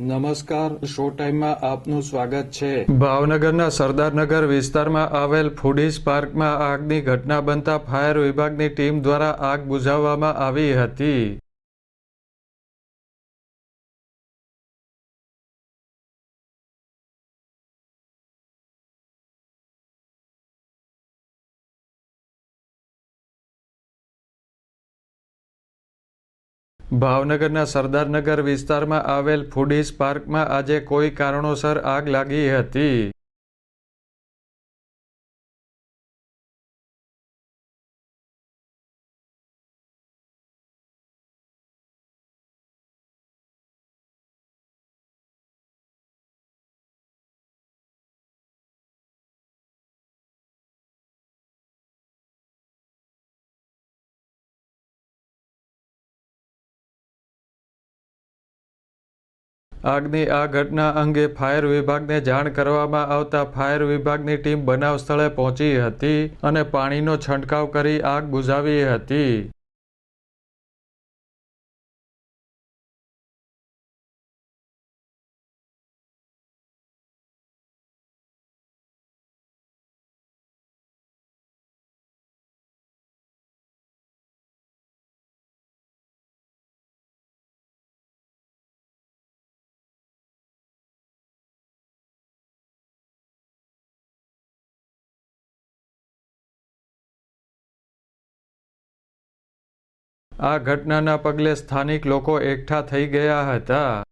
નમસ્કાર, શો ટાઈમમાં આપનું સ્વાગત છે. ભાવનગરના સરદારનગર વિસ્તારમાં આવેલ ફૂડીસ પાર્કમાં આગની ઘટના બનતા ફાયર વિભાગની ટીમ દ્વારા આગ બુઝાવવામાં આવી હતી. ભાવનગરના સરદારનગર વિસ્તારમાં આવેલ ફૂડીસ પાર્કમાં આજે કોઈ કારણોસર આગ લાગી હતી. આગની આ ઘટના અંગે ફાયર વિભાગને જાણ કરવામાં આવતા ફાયર વિભાગની ટીમ બનાવ સ્થળે પહોંચી હતી અને પાણીનો છંટકાવ કરી આગ બુઝાવી હતી. આ ઘટનાના પગલે સ્થાનિક લોકો એકઠા થઈ ગયા હતા.